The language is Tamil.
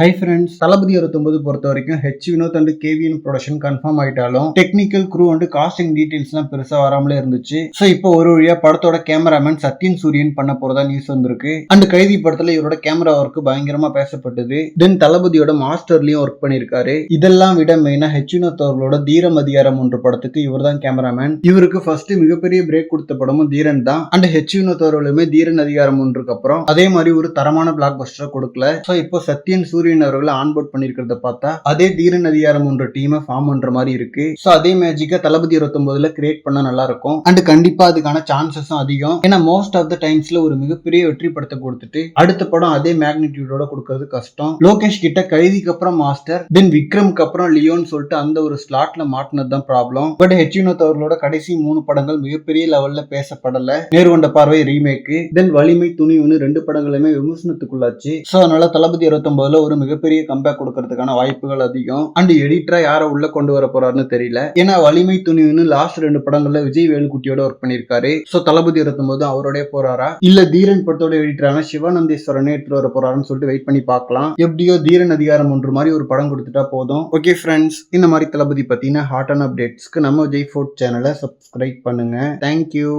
ஹை ஃப்ரெண்ட்ஸ் தளபதி அறுபத்தொன்பது பொறுத்த வரைக்கும் H Vinoth and KVN production confirm ஆயிட்டாலும் technical crew and casting டீடைல்ஸ்லாம் பெருசா வராமலே இருந்துச்சு. ஸோ இப்போ ஒரு வழியா படத்தோட கேமராமேன் சத்யன் சூரியன் பண்ண போறதா நியூஸ் வந்திருக்கு. அண்ட் கைதி படத்துல இவரோட கேமரா ஒர்க் பயங்கரமா பேசப்பட்டது. தென் தளபதியோட மாஸ்டர்லயும் ஒர்க் பண்ணிருக்காரு. இதெல்லாம் விட மெயினா ஹெச் வினோத் அவர்களோட தீரம் அதிகாரம் ஒன்று படத்துக்கு இவர் தான் கேமராமேன் இவருக்கு ஃபர்ஸ்ட் மிகப்பெரிய பிரேக் கொடுத்த படமும் தீரன் தான். அண்ட் ஹெச் வினோத் அவர்களுமே தீரன் அதிகாரம் ஒன்றுக்கு அப்புறம் அதே மாதிரி ஒரு தரமான பிளாக் பஸ்டர் கொடுக்கல. ஸோ இப்போ சத்யன் சூரியன் அவர்களை ஆன்போர்ட் பண்ணிருக்கிறத பார்த்தா அதே தீரன் அதிகாரம் என்ற டீமை ஃபார்ம் பண்ற மாதிரி இருக்கு. ஸோ அதே மேஜிக்கை தளபதி இருபத்தொன்பதுல கிரியேட் பண்ண நல்லா இருக்கும். அண்ட் கண்டிப்பா அதுக்கான சான்சஸும் அதிகம். ஏன்னா மோஸ்ட் ஆஃப் த டைம்ஸ்ல ஒரு மிகப்பெரிய வெற்றி படத்தை கொடுத்துட்டு அடுத்த படம் அதே மேக்னிடியூடோட கொடுக்கறது கஷ்டம். லோகேஷ் கிட்ட கைதிக்கு அப்புறம் மாஸ்டர் தென் விக்ரம்க்கு அப்புறம் லியோன்னு சொல்லிட்டு அந்த ஒரு ஸ்லாட்ல மாட்டினது தான் ப்ராப்ளம் பட் ஹெச் வினோத் அவர்களோட கடைசி மூணு படங்கள் மிகப்பெரிய லெவல்ல பேசப்படல. நேர்கொண்ட பார்வை ரீமேக் தென் வலிமை துணிவுன்னு ரெண்டு படங்களுமே விமர்சனத்துக்குள்ளாச்சு. ஸோ அதனால தளபதி இருபத்தொன்பதுல ஒரு மிகப்பெரிய கம்பேக் கொடுக்கறதுக்கான வாய்ப்புகள் அதிகம். அண்ட் எடிட்டரா யாரை உள்ள கொண்டு வர போறாருன்னு தெரியல. ஏன்னா வலிமை துணிவுன்னு லாஸ்ட் ரெண்டு படங்கள்ல விஜய் வேலுக்குட்டியோட ஒர்க் பண்ணிருக்காரு ஸோ தளபதி இருபத்தொன்பது அவரோடய போறாரா? இல்ல தீரன் படத்தோட எடிட்டரான சிவானந்தேஸ்வரனே எடுத்து வர போறாருன்னு சொல்லிட்டு வெயிட் பண்ணி பார்க்கலாம். எப்படியோ தீரன் அதிகாரம் ஒன்று மாதிரி ஒரு படம் கொடுத்துட்டா போதும். ஓகே ஃப்ரெண்ட்ஸ் இந்த மாதிரி தளபதி பத்தின ஹாட் அண்ட் அப்டேட்ஸ்க்கு நம்ம விஜய் ஃபோர்ட் சேனலை சப்ஸ்கிரைப் பண்ணுங்க. Thank you